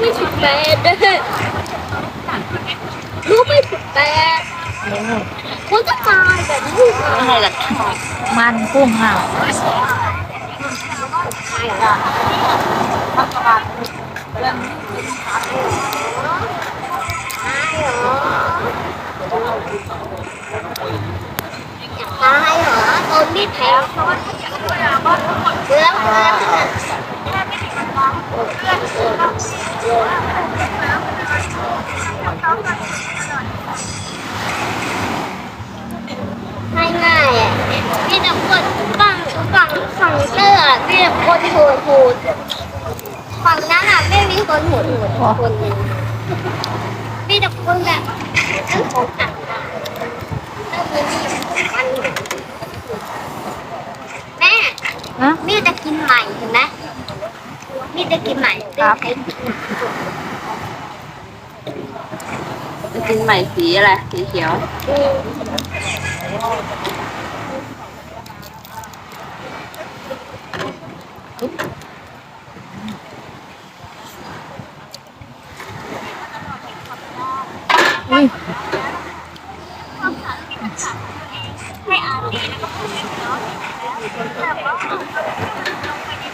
ไม่สิบแปดลูกไม่สิบแปดคุณจะตายแบบนี้เหรอะไรล่ะมันกุ้งค่ะตายเหรออยากตายเหรอโดนมีดแทงเรื่องเรื่อง ง่ายง่ายอะมีแต่คนฝั่งฝั่งฝั่งเสื้อมีแต่คนโหดโหดฝั่งนั้นอะไม่มีคนโหดโหดคนนึงมีแต่คนแบบเรื่องของอะเรื่องนี้มันแม่นะมีแต่กินใหม่เห็นไหม มีแต่กินใหม่ครับใช้กินจะกินใหม่สีอะไร สีเขียวอืมอุ้ยไอ้คุณหนักมากอือเดี๋ยวหายกันหมด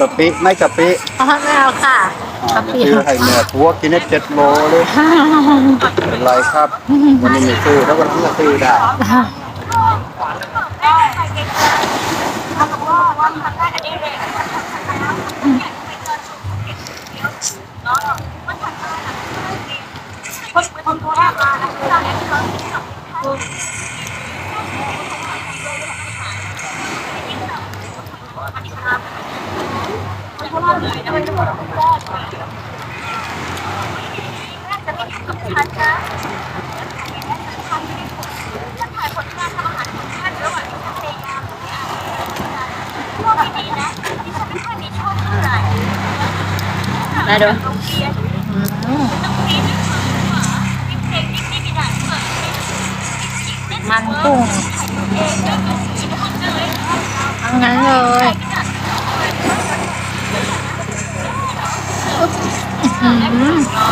กะปิไม่กะปิเอาไม่เอาค่ะอ่ากะปิซื้อให้แม่ผัวกินได้เจ็ดโลเลยเป็นไรครับ วันนี้ไม่ซื้อแล้ววันหลังก็ซื้อได้ ได้ดูอืมมันกุ้งทั้งนั้นเลย อื้อหือ